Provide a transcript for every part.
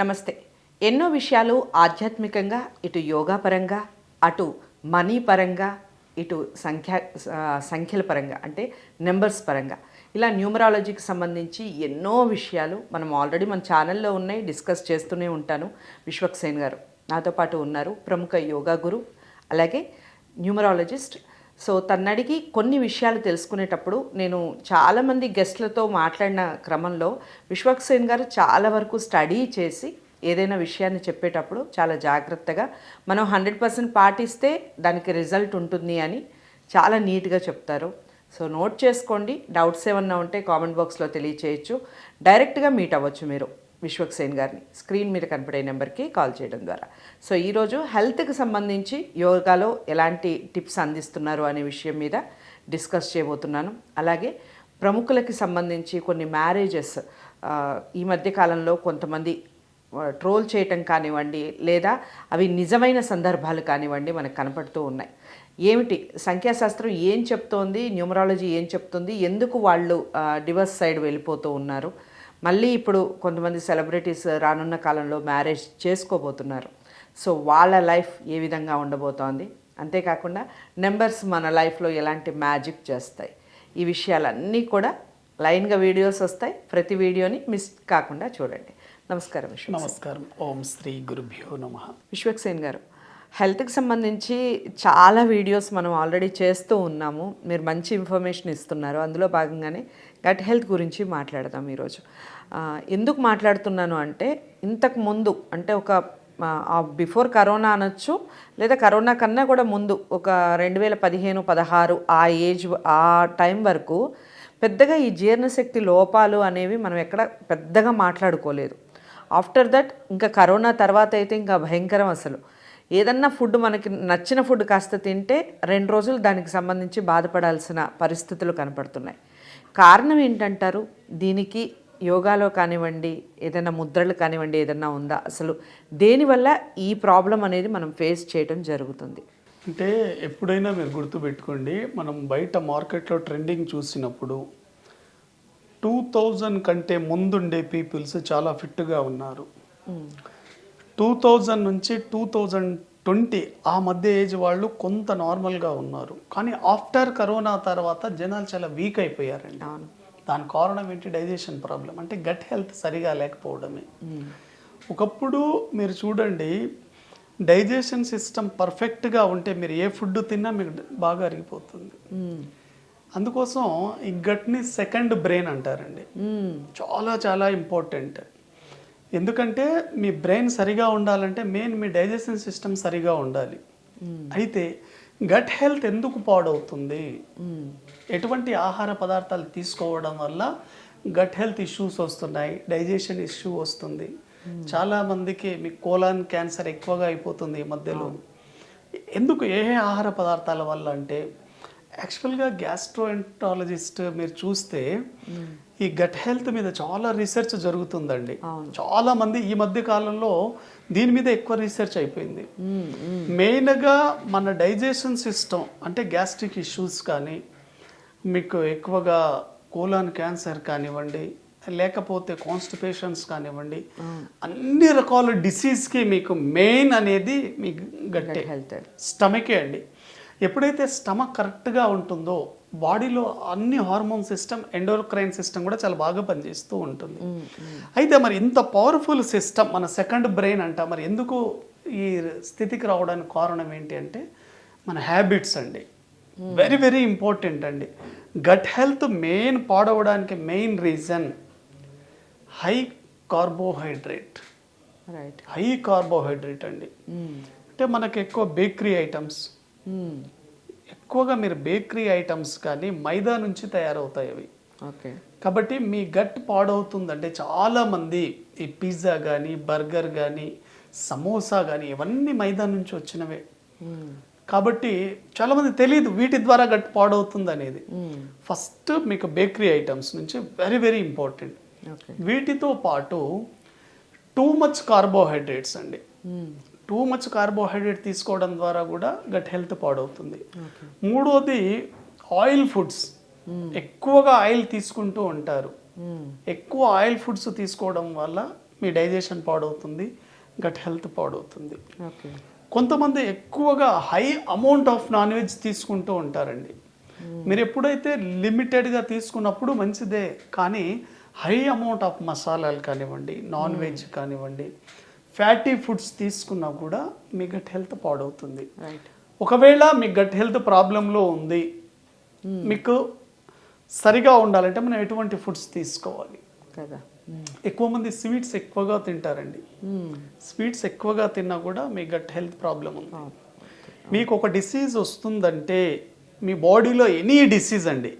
నమస్తే. ఎన్నో విషయాలు ఆధ్యాత్మికంగా ఇటు యోగా పరంగా అటు మనీ పరంగా ఇటు సంఖ్యా సంఖ్యల పరంగా అంటే నెంబర్స్ పరంగా. ఇలా న్యూమరాలజీకి సంబంధించి ఎన్నో విషయాలు మనం ఆల్రెడీ మన ఛానల్లో ఉన్నాయి డిస్కస్ చేస్తూనే ఉంటాను. విశ్వక్సేన్ గారు నాతో పాటు ఉన్నారు ప్రముఖ యోగా గురు అలాగే న్యూమరాలజిస్ట్ సో తన్నడికి కొన్ని విషయాలు తెలుసుకునేటప్పుడు నేను చాలామంది గెస్ట్లతో మాట్లాడిన క్రమంలో విశ్వక్సేన్ గారు చాలా వరకు స్టడీ చేసి ఏదైనా విషయాన్ని చెప్పేటప్పుడు చాలా జాగ్రత్తగా మనం హండ్రెడ్ పర్సెంట్ పాటిస్తే దానికి రిజల్ట్ ఉంటుంది అని చాలా నీట్గా చెప్తారు. సో నోట్ చేసుకోండి డౌట్స్ ఏమన్నా ఉంటే కామెంట్ బాక్స్లో తెలియచేయచ్చు. డైరెక్ట్గా మీట్ అవ్వచ్చు మీరు. విశ్వక్సేన్ గారిని స్క్రీన్ మీద కనపడే నెంబర్కి కాల్ చేయడం ద్వారా. సో ఈరోజు హెల్త్కి సంబంధించి యోగాలో ఎలాంటి టిప్స్ అందిస్తున్నారు అనే విషయం మీద డిస్కస్ చేయబోతున్నాను. అలాగే ప్రముఖులకి సంబంధించి కొన్ని మ్యారేజెస్ ఈ మధ్య కాలంలో కొంతమంది ట్రోల్ చేయటం కానివ్వండి లేదా అవి నిజమైన సందర్భాలు కానివ్వండి మనకు కనపడుతూ ఉన్నాయి. ఏమిటి? సంఖ్యాశాస్త్రం ఏం చెప్తోంది? న్యూమరాలజీ ఏం చెప్తుంది? ఎందుకు వాళ్ళు డివర్స్ సైడ్ వెళ్ళిపోతూ ఉన్నారు? మళ్ళీ ఇప్పుడు కొంతమంది సెలబ్రిటీస్ రానున్న కాలంలో మ్యారేజ్ చేసుకోబోతున్నారు. సో వాళ్ళ లైఫ్ ఏ విధంగా ఉండబోతోంది? అంతేకాకుండా నెంబర్స్ మన లైఫ్లో ఎలాంటి మ్యాజిక్ చేస్తాయి? ఈ విషయాలన్నీ కూడా లైన్గా వీడియోస్ వస్తాయి. ప్రతి వీడియోని మిస్ కాకుండా చూడండి. నమస్కారం విశ్వ నమస్కారం. ఓం శ్రీ గురుభ్యో నమ. విశ్వక్సేన్ గారు హెల్త్కి సంబంధించి చాలా వీడియోస్ మనం ఆల్రెడీ చేస్తూ ఉన్నాము. మీరు మంచి ఇన్ఫర్మేషన్ ఇస్తున్నారు. అందులో భాగంగానే గట్ హెల్త్ గురించి మాట్లాడదాం ఈరోజు. ఎందుకు మాట్లాడుతున్నాను అంటే ఇంతకు ముందు అంటే ఒక బిఫోర్ కరోనా అనొచ్చు లేదా కరోనా కన్నా కూడా ముందు ఒక రెండు వేల పదిహేను పదహారు ఆ ఏజ్ ఆ టైం వరకు పెద్దగా ఈ జీర్ణశక్తి లోపాలు అనేవి మనం ఎక్కడ పెద్దగా మాట్లాడుకోలేదు. ఆఫ్టర్ దట్ ఇంకా కరోనా తర్వాత అయితే ఇంకా భయంకరం అసలు. ఏదన్నా ఫుడ్ మనకి నచ్చిన ఫుడ్ కాస్త తింటే రెండు రోజులు దానికి సంబంధించి బాధపడాల్సిన పరిస్థితులు కనపడుతున్నాయి. కారణం ఏంటంటారు? దీనికి యోగాలో కానివ్వండి ఏదైనా ముద్రలు కానివ్వండి ఏదైనా ఉందా? అసలు దేనివల్ల ఈ ప్రాబ్లం అనేది మనం ఫేస్ చేయడం జరుగుతుంది? అంటే ఎప్పుడైనా మీరు గుర్తుపెట్టుకోండి మనం బయట మార్కెట్లో ట్రెండింగ్ చూసినప్పుడు టూ థౌజండ్ కంటే ముందుండే పీపుల్స్ చాలా ఫిట్గా ఉన్నారు. టూ థౌజండ్ నుంచి టూ థౌజండ్ ట్వంటీ ఆ మధ్య ఏజ్ వాళ్ళు కొంత నార్మల్గా ఉన్నారు. కానీ ఆఫ్టర్ కరోనా తర్వాత జనాలు చాలా వీక్ అయిపోయారండి. దాని కారణం ఏంటి? డైజెషన్ ప్రాబ్లం అంటే గట్ హెల్త్ సరిగా లేకపోవడమే. ఒకప్పుడు మీరు చూడండి డైజెషన్ సిస్టమ్ పర్ఫెక్ట్గా ఉంటే మీరు ఏ ఫుడ్ తిన్నా మీకు బాగా అరిగిపోతుంది. అందుకోసం ఈ గట్ని సెకండ్ బ్రెయిన్ అంటారండి. చాలా చాలా ఇంపార్టెంట్ ఎందుకంటే మీ బ్రెయిన్ సరిగా ఉండాలంటే మెయిన్ మీ డైజెషన్ సిస్టమ్ సరిగా ఉండాలి. అయితే గట్ హెల్త్ ఎందుకు పాడవుతుంది. ఎటువంటి ఆహార పదార్థాలు తీసుకోవడం వల్ల గట్ హెల్త్ ఇష్యూస్ వస్తున్నాయి డైజెషన్ ఇష్యూ వస్తుంది. చాలా మందికి మీ కోలాన్ క్యాన్సర్ ఎక్కువగా అయిపోతుంది ఈ మధ్యలో. ఎందుకు ఏ ఏ ఆహార పదార్థాల వల్ల అంటే యాక్చువల్గా గ్యాస్ట్రోఎంటాలజిస్ట్ మీరు చూస్తే ఈ గట్ హెల్త్ మీద చాలా రీసెర్చ్ జరుగుతుందండి. చాలా మంది ఈ మధ్య కాలంలో దీని మీద ఎక్కువ రీసెర్చ్ అయిపోయింది. మెయిన్గా మన డైజెషన్ సిస్టమ్ అంటే గ్యాస్ట్రిక్ ఇష్యూస్ కానీ మీకు ఎక్కువగా కోలాన్ క్యాన్సర్ కానివ్వండి లేకపోతే కాన్స్టిపేషన్స్ కానివ్వండి అన్ని రకాల డిసీజ్కి మీకు మెయిన్ అనేది మీ గట్టే. హెల్త్. స్టమకే అండి. ఎప్పుడైతే స్టమక్ కరెక్ట్గా ఉంటుందో బాడీలో అన్ని హార్మోన్ సిస్టమ్ ఎండోక్రైన్ సిస్టమ్ కూడా చాలా బాగా పనిచేస్తూ ఉంటుంది. అయితే మరి ఇంత పవర్ఫుల్ సిస్టమ్ మన సెకండ్ బ్రెయిన్ అంట మరి ఎందుకు ఈ స్థితికి రావడానికి కారణం ఏంటి అంటే మన హ్యాబిట్స్ అండి. వెరీ వెరీ ఇంపార్టెంట్ అండి. Gut health main పాడవడానికి main reason high carbohydrate right high carbohydrate అండి. అంటే మనకి ఎక్కువ బేకరీ ఐటమ్స్ ఎక్కువగా మీరు బేకరీ ఐటమ్స్ కానీ మైదా నుంచి తయారవుతాయి అవి. ఓకే. కాబట్టి మీ గట్ పాడవుతుందంటే చాలామంది ఈ పిజ్జా కానీ బర్గర్ కానీ సమోసా కానీ ఇవన్నీ మైదా నుంచి వచ్చినవే. కాబట్టి చాలామంది తెలియదు వీటి ద్వారా గట్ పాడవుతుంది అనేది ఫస్ట్ మీకు బేకరీ ఐటమ్స్ నుంచి వెరీ వెరీ ఇంపార్టెంట్. వీటితో పాటు టూ మచ్ కార్బోహైడ్రేట్స్ అండి. టూ మచ్ కార్బోహైడ్రేట్ తీసుకోవడం ద్వారా కూడా గట్ హెల్త్ పాడవుతుంది. మూడోది ఆయిల్ ఫుడ్స్. ఎక్కువగా ఆయిల్ తీసుకుంటూ ఉంటారు. ఎక్కువ ఆయిల్ ఫుడ్స్ తీసుకోవడం వల్ల మీ డైజెషన్ పాడవుతుంది గట్ హెల్త్ పాడవుతుంది. కొంతమంది ఎక్కువగా high amount of non veg తీసుకుంటూ ఉంటారండి. మీరు ఎప్పుడైతే లిమిటెడ్గా తీసుకున్నప్పుడు మంచిదే కానీ హై అమౌంట్ ఆఫ్ మసాలాలు కానివ్వండి నాన్ వెజ్ కానివ్వండి ఫ్యాటీ ఫుడ్స్ తీసుకున్నా కూడా మీ గట్ హెల్త్ పాడవుతుంది. రైట్ ఒకవేళ మీ గట్ హెల్త్ ప్రాబ్లంలో ఉంది మీకు సరిగా ఉండాలంటే మనం ఎటువంటి ఫుడ్స్ తీసుకోవాలి. కదా. ఎక్కువ మంది స్వీట్స్ ఎక్కువగా తింటారండి. స్వీట్స్ ఎక్కువగా తిన్నా కూడా మీ గట్ హెల్త్ ప్రాబ్లం ఉంది. మీకు ఒక డిసీజ్ వస్తుందంటే మీ బాడీలో ఎనీ డిసీజ్ అండి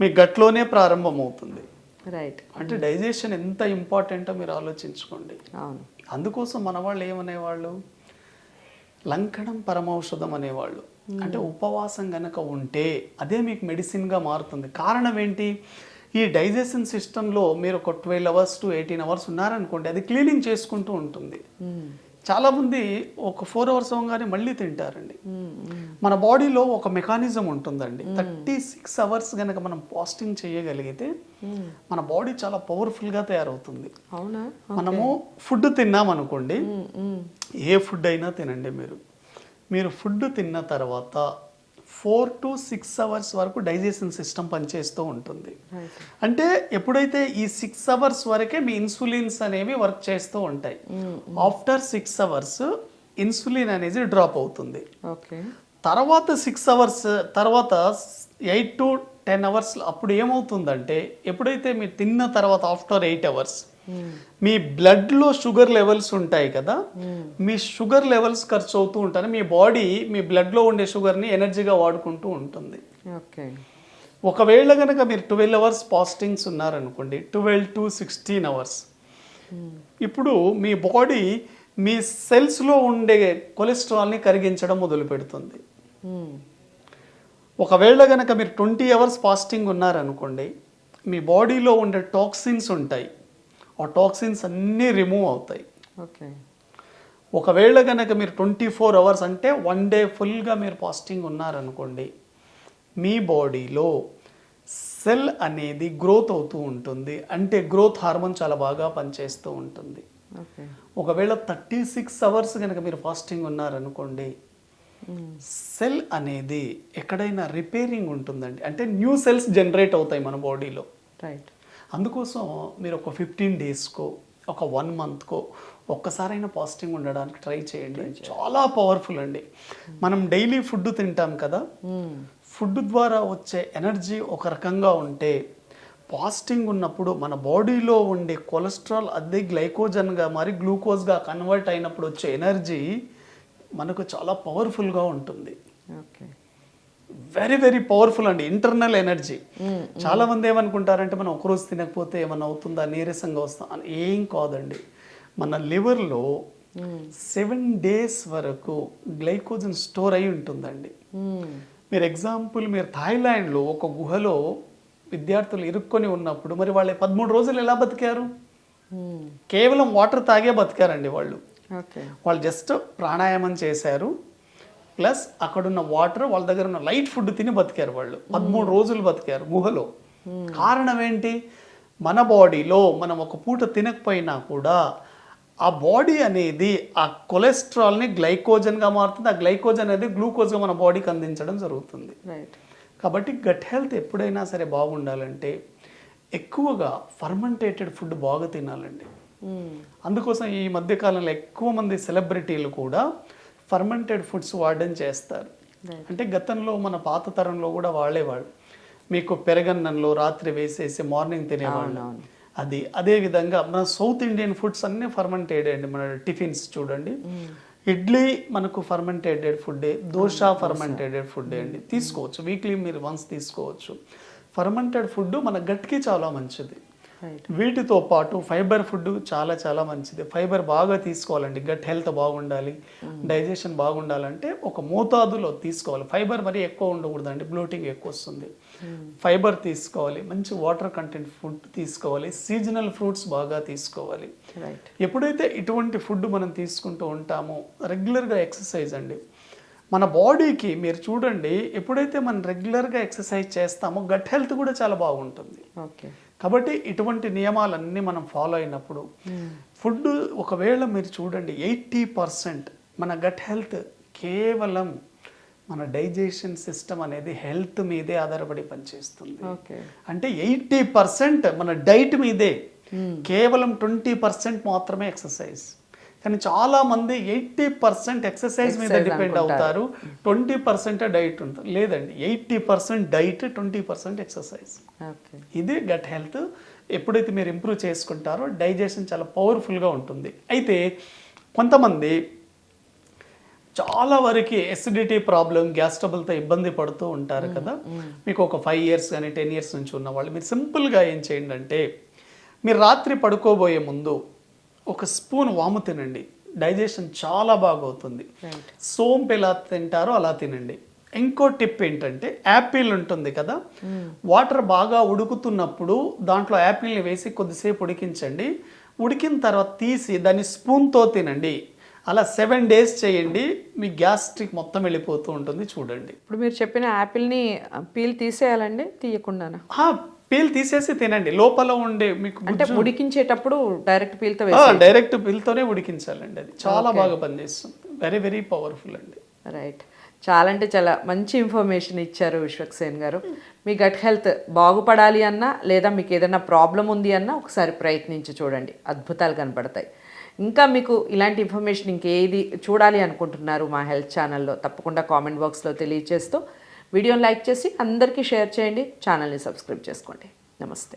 మీ గట్లోనే ప్రారంభమవుతుంది. రైట్ అంటే డైజెషన్ ఎంత ఇంపార్టెంటో మీరు ఆలోచించుకోండి. అవును. అందుకోసం మన వాళ్ళు ఏమనేవాళ్ళు? లంకణం పరమౌషధం అనేవాళ్ళు. అంటే ఉపవాసం గనక ఉంటే అదే మీకు మెడిసిన్గా మారుతుంది. కారణం ఏంటి ఈ డైజెషన్ సిస్టంలో మీరు ఒక twelve hours to eighteen hours ఉన్నారనుకోండి అది క్లీనింగ్ చేసుకుంటూ ఉంటుంది. చాలామంది ఒక ఫోర్ అవర్స్ అవ్వగానే మళ్ళీ తింటారండి. మన బాడీలో ఒక మెకానిజం ఉంటుందండి. థర్టీ సిక్స్ అవర్స్ కనుక మనం పాస్టింగ్ చేయగలిగితే మన బాడీ చాలా పవర్ఫుల్గా తయారవుతుంది. అవునా? మనము ఫుడ్ తిన్నాం అనుకోండి. ఏ ఫుడ్ అయినా తినండి మీరు. మీరు ఫుడ్ తిన్న తర్వాత ఫోర్ టు సిక్స్ అవర్స్ వరకు డైజెషన్ సిస్టమ్ పనిచేస్తూ ఉంటుంది. అంటే ఎప్పుడైతే ఈ సిక్స్ అవర్స్ వరకే మీ ఇన్సులిన్స్ అనేవి వర్క్ చేస్తూ ఉంటాయి. ఆఫ్టర్ సిక్స్ అవర్స్ ఇన్సులిన్ అనేది డ్రాప్ అవుతుంది. ఓకే తర్వాత సిక్స్ అవర్స్ తర్వాత ఎయిట్ టు టెన్ అవర్స్ అప్పుడు ఏమవుతుందంటే ఎప్పుడైతే మీరు తిన్న తర్వాత ఆఫ్టర్ ఎయిట్ అవర్స్ మీ బ్లడ్లో షుగర్ లెవెల్స్ ఉంటాయి కదా మీ షుగర్ లెవెల్స్ ఖర్చు అవుతూ ఉంటాయి. మీ బాడీ మీ బ్లడ్లో ఉండే షుగర్ని ఎనర్జీగా వాడుకుంటూ ఉంటుంది. ఓకే. ఒకవేళ కనుక మీరు ట్వెల్వ్ అవర్స్ పాస్టింగ్స్ ఉన్నారనుకోండి ట్వెల్వ్ టు సిక్స్టీన్ అవర్స్. ఇప్పుడు మీ బాడీ మీ సెల్స్లో ఉండే కొలెస్ట్రాల్ని కరిగించడం మొదలు పెడుతుంది ఒకవేళ కనుక మీరు ట్వంటీ అవర్స్ ఫాస్టింగ్ ఉన్నారనుకోండి మీ బాడీలో ఉండే టాక్సిన్స్ ఉంటాయి. ఆ టాక్సిన్స్ అన్నీ రిమూవ్ అవుతాయి. ఓకే ఒకవేళ కనుక మీరు ట్వంటీ ఫోర్ అవర్స్ అంటే వన్ డే ఫుల్గా మీరు ఫాస్టింగ్ ఉన్నారనుకోండి మీ బాడీలో సెల్ అనేది గ్రోత్ అవుతూ ఉంటుంది. అంటే గ్రోత్ హార్మోన్ చాలా బాగా పనిచేస్తూ ఉంటుంది. ఒకవేళ థర్టీ సిక్స్ అవర్స్ కనుక మీరు ఫాస్టింగ్ ఉన్నారనుకోండి సెల్ అనేది ఎక్కడైనా రిపేరింగ్ ఉంటుందండి. అంటే న్యూ సెల్స్ జనరేట్ అవుతాయి మన బాడీలో రైట్ అందుకోసం మీరు ఒక ఫిఫ్టీన్ డేస్కో ఒక వన్ మంత్కో ఒక్కసారైనా పాజిటివ్ ఉండడానికి ట్రై చేయండి. చాలా పవర్ఫుల్ అండి. మనం డైలీ ఫుడ్ తింటాం కదా? ఫుడ్ ద్వారా వచ్చే ఎనర్జీ ఒక రకంగా ఉంటే పాస్టింగ్ ఉన్నప్పుడు మన బాడీలో ఉండే కొలెస్ట్రాల్ అదే గ్లైకోజన్గా మారి గ్లూకోజ్గా కన్వర్ట్ అయినప్పుడు వచ్చే ఎనర్జీ మనకు చాలా పవర్ఫుల్గా ఉంటుంది. ఓకే వెరీ వెరీ పవర్ఫుల్ అండి. ఇంటర్నల్ ఎనర్జీ చాలా మంది ఏమనుకుంటారంటే మనం ఒకరోజు తినకపోతే ఏమన్నా అవుతుందా? నీరసంగా వస్తాం అని ఏం కాదండి. మన లివర్లో సెవెన్ డేస్ వరకు గ్లైకోజన్ స్టోర్ అయి ఉంటుందండి. మీరు ఎగ్జాంపుల్ మీరు థాయిలాండ్లో ఒక గుహలో విద్యార్థులు ఇరుక్కొని ఉన్నప్పుడు మరి వాళ్ళు పదమూడు రోజులు ఎలా బతికారు? కేవలం వాటర్ తాగే బతికారండి వాళ్ళు. వాళ్ళు జస్ట్ ప్రాణాయామం చేశారు. ప్లస్ అక్కడున్న వాటర్ వాళ్ళ దగ్గర ఉన్న లైట్ ఫుడ్ తిని బతికారు వాళ్ళు. పదమూడు రోజులు బతికారు గుహలో. కారణం ఏంటి మన బాడీలో మనం ఒక పూట తినకపోయినా కూడా ఆ బాడీ అనేది ఆ కొలెస్ట్రాల్ని గ్లైకోజన్గా మారుతుంది. ఆ గ్లైకోజన్ అనేది గ్లూకోజ్గా మన బాడీకి అందించడం జరుగుతుంది. కాబట్టి గట్ హెల్త్ ఎప్పుడైనా సరే బాగుండాలంటే ఎక్కువగా ఫర్మెంటేటెడ్ ఫుడ్ బాగా తినాలండి. అందుకోసం ఈ మధ్యకాలంలో ఎక్కువ మంది సెలబ్రిటీలు కూడా ఫర్మెంటెడ్ ఫుడ్స్ వాడడం చేస్తారు. అంటే గతంలో మన పాత తరంలో కూడా వాడేవాళ్ళు. మీకు పెరగన్నంలో రాత్రి వేసేసి మార్నింగ్ తినేవాళ్ళు. అది అదే విధంగా మన సౌత్ ఇండియన్ ఫుడ్స్ అన్నీ ఫర్మెంటెడ్ అండి. మన టిఫిన్స్ చూడండి. ఇడ్లీ మనకు fermentated food dosa fermentated food అండి. తీసుకోవచ్చు. వీక్లీ మీరు వన్స్ తీసుకోవచ్చు. ఫర్మెంటెడ్ ఫుడ్ మన గట్కి చాలా మంచిది. వీటితో పాటు ఫైబర్ ఫుడ్ చాలా చాలా మంచిది. ఫైబర్ బాగా తీసుకోవాలండి. గట్ హెల్త్ బాగుండాలి డైజెషన్ బాగుండాలంటే ఒక మోతాదులో తీసుకోవాలి. ఫైబర్ మరి ఎక్కువ ఉండకూడదండి. బ్లోటింగ్ ఎక్కువ వస్తుంది. ఫైబర్ తీసుకోవాలి. మంచి వాటర్ కంటెంట్ ఫుడ్ తీసుకోవాలి. సీజనల్ ఫ్రూట్స్ బాగా తీసుకోవాలి. ఎప్పుడైతే ఇటువంటి ఫుడ్ మనం తీసుకుంటూ ఉంటామో రెగ్యులర్గా ఎక్సర్సైజ్ అండి. మన బాడీకి మీరు చూడండి ఎప్పుడైతే మనం రెగ్యులర్గా ఎక్సర్సైజ్ చేస్తామో గట్ హెల్త్ కూడా చాలా బాగుంటుంది. ఓకే కాబట్టి ఇటువంటి నియమాలన్నీ మనం ఫాలో అయినప్పుడు ఫుడ్ ఒకవేళ మీరు చూడండి ఎయిటీ పర్సెంట్ మన గట్ హెల్త్ కేవలం మన డైజెషన్ సిస్టమ్ అనేది హెల్త్ మీదే ఆధారపడి పనిచేస్తుంది. ఓకే అంటే ఎయిటీ పర్సెంట్ మన డైట్ మీదే కేవలం ట్వంటీ పర్సెంట్ మాత్రమే ఎక్సర్సైజ్ కానీ చాలా మంది ఎయిటీ పర్సెంట్ ఎక్సర్సైజ్ మీద డిపెండ్ అవుతారు. ట్వంటీ పర్సెంట్ డైట్ ఉంటుంది. లేదండి eighty percent diet twenty percent exercise. Okay. ఇది గట్ హెల్త్ ఎప్పుడైతే మీరు ఇంప్రూవ్ చేసుకుంటారో డైజెషన్ చాలా పవర్ఫుల్గా ఉంటుంది. అయితే కొంతమంది చాలా వరకు ఎసిడిటీ ప్రాబ్లం గ్యాస్ ట్రబుల్తో ఇబ్బంది పడుతూ ఉంటారు కదా. మీకు ఒక ఫైవ్ ఇయర్స్ కానీ టెన్ ఇయర్స్ నుంచి ఉన్న వాళ్ళు మీరు సింపుల్గా ఏం చేయండి అంటే మీరు రాత్రి పడుకోబోయే ముందు ఒక స్పూన్ వాము తినండి. డైజెషన్ చాలా బాగా అవుతుంది రైట్ సోంపు ఎలా తింటారో అలా తినండి. ఇంకో టిప్ ఏంటంటే యాపిల్ ఉంటుంది కదా? వాటర్ బాగా ఉడుకుతున్నప్పుడు దాంట్లో యాపిల్ని వేసి కొద్దిసేపు ఉడికించండి. ఉడికిన తర్వాత తీసి దాన్ని స్పూన్తో తినండి. అలా సెవెన్ డేస్ చేయండి మీ గ్యాస్ట్రిక్ మొత్తం వెళ్ళిపోతూ ఉంటుంది చూడండి. ఇప్పుడు మీరు చెప్పిన యాపిల్ని పీల్ తీసేయాలండి? తీయకుండానా? ఆ, పీల్ తీసేసి తినండి. లోపల ఉండే మీకు అంటే ఉడికించేటప్పుడు డైరెక్ట్ పీల్తో డైరెక్ట్ పీల్తోనే ఉడికించాలండి అది. చాలా బాగా పనిచేస్తుంది. వెరీ వెరీ పవర్ఫుల్ అండి. రైట్ చాలా అంటే చాలా మంచి ఇన్ఫర్మేషన్ ఇచ్చారు విశ్వక్సేన్ గారు. మీ గట్ హెల్త్ బాగుపడాలి అన్నా లేదా మీకు ఏదైనా ప్రాబ్లం ఉంది అన్నా ఒకసారి ప్రయత్నించి చూడండి. అద్భుతాలు కనపడతాయి. ఇంకా మీకు ఇలాంటి ఇన్ఫర్మేషన్ ఇంకేది చూడాలి అనుకుంటున్నారు మా హెల్త్ ఛానల్లో తప్పకుండా కామెంట్ బాక్స్లో తెలియజేస్తూ వీడియోని లైక్ చేసి అందరికీ షేర్ చేయండి ఛానల్ని సబ్స్క్రైబ్ చేసుకోండి. నమస్తే.